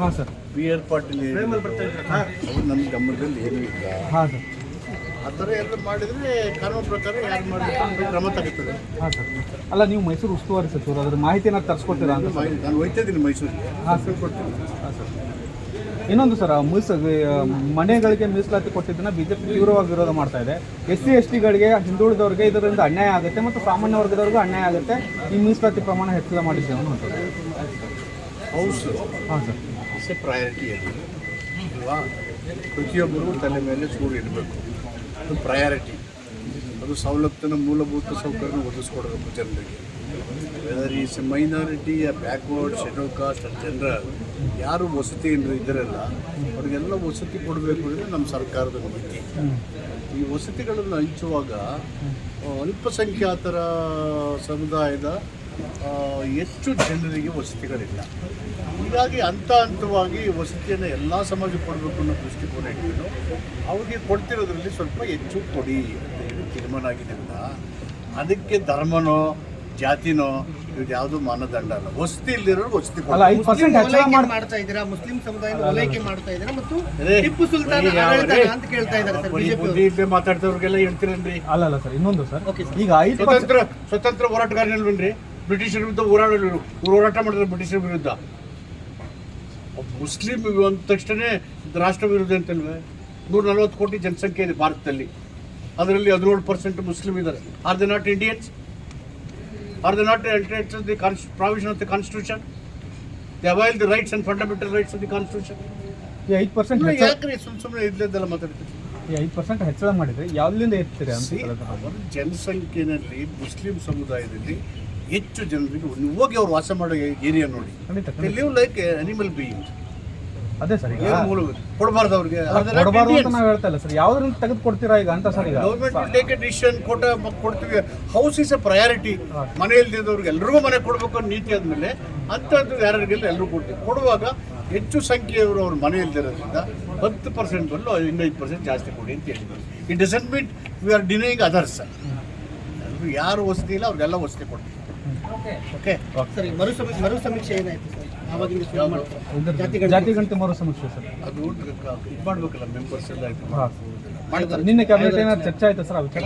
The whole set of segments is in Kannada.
ಹಾಂ ಸರ್ ಬಿ ಆರ್ ಪಾಟೀಲ್ ಅವ್ರು ನಮ್ಮ ಗಮನದಲ್ಲಿ ಏನೂ ಇಲ್ಲ. ಹಾಂ ಸರ್ ಆ ಥರ ಎಲ್ಲ ಮಾಡಿದರೆ ಕಾನೂನು ಪ್ರಕಾರ ಯಾರು ಮಾಡಿದ್ರೆ ಕ್ರಮ ತಗೋತದೆ ಹಾಂ ಸರ್ ಅಲ್ಲ ನೀವು ಮೈಸೂರು ಉಸ್ತುವಾರಿ ಸಚಿವರು ಅದ್ರ ಮಾಹಿತಿನ ತರಿಸ್ಕೊಡ್ತೀರಾ ಅಂತ ನಾನು ಹೋಯ್ತಾ ಇದ್ದೀನಿ ಮೈಸೂರಿಗೆ. ಹಾಂ ಸರ್ ಕೊಡ್ತೀನಿ ಹಾಂ ಸರ್ ಇನ್ನೊಂದು ಸರ್ ಮೀಸ ಮನೆಗಳಿಗೆ ಮೀಸಲಾತಿ ಕೊಟ್ಟಿದ್ದನ್ನ ಬಿಜೆಪಿ ತೀವ್ರವಾಗಿ ವಿರೋಧ ಮಾಡ್ತಾ ಇದೆ. ಎಸ್ ಸಿ ಎಸ್ ಟಿಗಳಿಗೆ ಹಿಂದುಳಿದವರಿಗೆ ಇದರಿಂದ ಅನ್ಯಾಯ ಆಗುತ್ತೆ ಮತ್ತು ಸಾಮಾನ್ಯ ವರ್ಗದವ್ರಿಗೂ ಅನ್ಯಾಯ ಆಗುತ್ತೆ. ಈ ಮೀಸಲಾತಿ ಪ್ರಮಾಣ ಹೆಚ್ಚಳ ಮಾಡಿದ್ದೇವೆ ಹೌದು ಸರ್ ಹಾಂ ಸರ್ ಎ ಪ್ರಯಾರಿಟಿ ಅದು. ಅಲ್ವಾ ಪ್ರತಿಯೊಬ್ಬರಿಗೂ ತಲೆ ಮೇಲೆ ಸೂರು ಇಡಬೇಕು. ಅದು ಪ್ರಯಾರಿಟಿ ಅದು ಸವಲತ್ತನ್ನು ಮೂಲಭೂತ ಸೌಕರ್ಯನ ಒದಗಿಸ್ಕೊಡ್ಬೇಕು ಜನರಿಗೆ. Whether is a minority backward schedule caste general ಯಾರು ವಸತಿ ಏನು ಇದ್ದಾರಲ್ಲ ಅವ್ರಿಗೆಲ್ಲ ವಸತಿ ಕೊಡಬೇಕು ಅಂದರೆ ನಮ್ಮ ಸರ್ಕಾರದ ನೀತಿ ಈ ವಸತಿಗಳನ್ನು ಹಂಚುವಾಗ ಅಲ್ಪಸಂಖ್ಯಾತರ ಸಮುದಾಯದ ಹೆಚ್ಚು ಜನರಿಗೆ ವಸತಿಗಳಿಲ್ಲ. ಹೀಗಾಗಿ ಹಂತ ಹಂತವಾಗಿ ವಸತಿಯನ್ನು ಎಲ್ಲ ಸಮಾಜಕ್ಕೆ ಕೊಡಬೇಕು ಅನ್ನೋ ದೃಷ್ಟಿಕೋನ ಇಟ್ಕೊಂಡು ಅವ್ರಿಗೆ ಕೊಡ್ತಿರೋದ್ರಲ್ಲಿ ಸ್ವಲ್ಪ ಹೆಚ್ಚು ಕೊಡಿ ಅಂತ ಹೇಳಿ ತೀರ್ಮಾನ ಆಗಿದ್ದರಿಂದ ಅದಕ್ಕೆ ಧರ್ಮನೋ ಜಾತಿನೋ ಇದು ಯಾವುದು ಮಾನದಂಡ ಅಲ್ಲ. ವಸತಿ ಇಲ್ದಿರೋರು ವಸತಿ ಮಾಡ್ತಾ ಇದ್ದೀರಾ? ಮುಸ್ಲಿಂ ಸಮುದಾಯ ಓಲೈಕೆ ಮಾಡ್ತಾ ಇದ್ದೀರಾ? ಮತ್ತು ಟಿಪ್ಪು ಸುಲ್ತಾನ್ ಅಂತ ಕೇಳ್ತಾ ಇದ್ದಾರೆ ಸರ್ ಬರೀ ಬಿಜೆಪಿ ಮಾತಾಡ್ತವ್ರಿಗೆಲ್ಲ ಹೇಳ್ತೀರನ್ರಿ? ಅಲ್ಲ ಅಲ್ಲ ಸರ್ ಇನ್ನೊಂದು ಸರ್. ಈಗ ಐದು ಸ್ವತಂತ್ರ ಸ್ವತಂತ್ರ ಹೋರಾಟಗಾರನಲ್ವೇನ್ರಿ ಬ್ರಿಟಿಷರ ವಿರುದ್ಧ ಹೋರಾಡಲು ಹೋರಾಟ ಮಾಡಿದ್ರು ಬ್ರಿಟಿಷರ ವಿರುದ್ಧ. ಮುಸ್ಲಿಂ ಅಂದ ತಕ್ಷಣ ರಾಷ್ಟ್ರ ವಿರುದ್ಧ ಅಂತಲ್ವೇ? ನೂರ ನಲವತ್ತು ಕೋಟಿ ಜನಸಂಖ್ಯೆ ಇದೆ ಭಾರತದಲ್ಲಿ. ಅದರಲ್ಲಿ ಹದಿನೇಳು ಪರ್ಸೆಂಟ್ ಮುಸ್ಲಿಂ ಇದ್ದಾರೆ. Are the not Indians are the not the cons provision of the constitution the avail the rights and fundamental rights of the constitution ಈ ಐದು ಪರ್ಸೆಂಟ್ ಯಾಕ್ರಿ ಸುಮ್ ಸುಮ್ಮನೆ ಇದ್ಲೆದ್ದೆಲ್ಲ ಮಾತಾಡ್ತೀವಿ ಈ ಐದು ಪರ್ಸೆಂಟ್ ಹೆಚ್ಚಳ ಮಾಡಿದ್ರೆ ಅಂತ. ಅವರ ಜನಸಂಖ್ಯೆಯಲ್ಲಿ ಮುಸ್ಲಿಂ ಸಮುದಾಯದಲ್ಲಿ ಹೆಚ್ಚು ಜನರಿಗೆ ನೀವು ಹೋಗಿ ಅವ್ರು ವಾಸ ಮಾಡೋ ಏರಿಯಾ ನೋಡಿ. ಲಿವ್ ಲೈಕ್ ಅನಿಮಲ್ ಬೀಯಿಂಗ್ ಅದೇ ಸರ್ ಈಗ. ಕೊಡಬಾರ್ದು ಅವ್ರಿಗೆ. ಕೊಡಬಾರ್ದು ಅಂತ ನಾವು ಹೇಳ್ತಾ ಇಲ್ಲ ಸರ್. ಯಾವ್ದ್ರಿಂದ ತೆಗೆದು ಕೊಡ್ತೀರಾ ಈಗ ಅಂತ ಸರ್ ಈಗ? ಗೌರ್ಮೆಂಟ್ ಟೇಕ್ ಎ ಡಿಸಿಷನ್ ಕೊಟ್ಟ ಕೊಡ್ತೀವಿ. ಹೌಸ್ ಇಸ್ ಎ ಪ್ರಯಾರಿಟಿ ಮನೆ ಇಲ್ದಿದ್ದವ್ರಿಗೆ ಎಲ್ರಿಗೂ ಮನೆ ಕೊಡಬೇಕು ಅನ್ನೋ ನೀತಿ ಆದಮೇಲೆ ಅಂಥದ್ದು ಯಾರಿಗೆಲ್ಲ ಎಲ್ಲರೂ ಕೊಡ್ತೀವಿ. ಕೊಡುವಾಗ ಹೆಚ್ಚು ಸಂಖ್ಯೆಯವರು ಅವ್ರ ಮನೆ ಇಲ್ದಿರೋದ್ರಿಂದ ಹತ್ತು ಪರ್ಸೆಂಟ್ ಬಂದು ಇನ್ನೈದು ಪರ್ಸೆಂಟ್ ಜಾಸ್ತಿ ಕೊಡಿ ಅಂತ ಹೇಳಿದ್ರು it doesn't meet we are denying others ಯಾರು ವಸತಿ ಇಲ್ಲ ಅವ್ರಿಗೆಲ್ಲ ವಸತಿ ಕೊಡ್ತೀವಿ. ಓಕೆ ಸರ್ ಈ ಮರು ಸಮೀಕ್ಷೆ ಮರು ಸಮೀಕ್ಷೆ ಏನಾಯಿತು ಸರ್? ಆವಾಗಿಂದ ಶುರು ಮಾಡ್ತಾರೆ? ಜಾತಿ ಗಣತಿ ಮರು ಸಮೀಕ್ಷೆ ಸರ್. ಅದು ಇದು ಮಾಡ್ಬೇಕಲ್ಲ ಮೆಂಬರ್ಸ್ ಎಲ್ಲ ಇದು ಹಾಂ. ಮಾಡ್ತಾರೆ. ನಿನ್ನೆ ಕ್ಯಾಬಿನೆಟ್ ಏನಾದ್ರು ಚರ್ಚೆ ಆಯ್ತಾ ಸರ್ ಆ ವಿಚಾರ?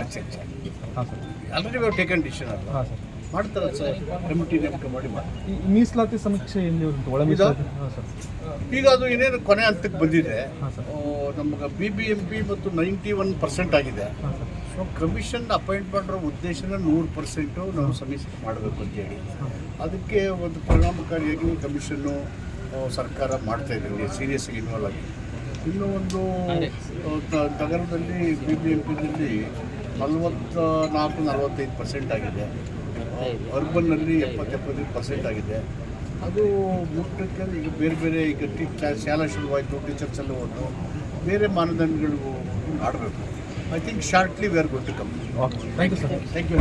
ಹಾಂ sir. Already we taken decision ಅಲ್ಲ ಹಾಂ ಸರ್. ಮಾಡ್ತಾರೆ ಸರ್ ಕಮಿಟಿ ನೇಮಕ ಮಾಡಿ ಮಾಡ್ತಾರೆ. ಈ ಮೀಸಲಾತಿ ಸಮೀಕ್ಷೆ ಎಲ್ಲಿ ಒಳ ಮೀಸಲಾತಿ? ಹಾಂ ಸರ್. ಈಗ ಅದು ಏನೇನು ಕೊನೆ ಹಂತಕ್ಕೆ ಬಂದಿದೆ. ನಮ್ಗೆ ಸರ್. ನಮಗೆ ಬಿ ಬಿ ಎಂ ಪಿ ಮತ್ತು ನೈಂಟಿ ಒನ್ ಪರ್ಸೆಂಟ್ ಆಗಿದೆ. ಹಾಂ ಸರ್. ಸೊ ಕಮಿಷನ್ ಅಪಾಯಿಂಟ್ ಮಾಡಿರೋ ಉದ್ದೇಶನ ನೂರು ಪರ್ಸೆಂಟು ನಾವು ಸಮೀಕ್ಷೆ ಮಾಡಬೇಕು ಅಂತೇಳಿ ಅದಕ್ಕೆ ಒಂದು ಪರಿಣಾಮಕಾರಿಯಾಗಿ ಕಮಿಷನ್ನು ಸರ್ಕಾರ ಮಾಡ್ತಾ ಇದೆ ಸೀರಿಯಸ್ ಇನ್ವಾಲ್ವ್ ಆಗಿ. ಇನ್ನೂ ಒಂದು ನಗರದಲ್ಲಿ ಬಿ ಬಿ ಎಂ ಪಿನಲ್ಲಿ ನಲ್ವತ್ತ ನಾಲ್ಕು ನಲವತ್ತೈದು ಪರ್ಸೆಂಟ್ ಆಗಿದೆ. ಅರ್ಬನ್ನಲ್ಲಿ ಎಪ್ಪತ್ತೆಪ್ಪತ್ತೈದು ಪರ್ಸೆಂಟ್ ಆಗಿದೆ. ಅದು ಮುಟ್ಟಕ್ಕೆ ಈಗ ಬೇರೆ ಬೇರೆ ಈಗ ಟೀಚರ್ ಶಾಲಾ ಶುರುವಾಯಿತು ಟೀಚರ್ಸ್ ಎಲ್ಲ ಹೋದ್ರು. ಬೇರೆ ಮಾನದಂಡಗಳಿಗೂ ಮಾಡಬೇಕು. I think shortly we are going to come. Okay. Thank you, sir. Thank you.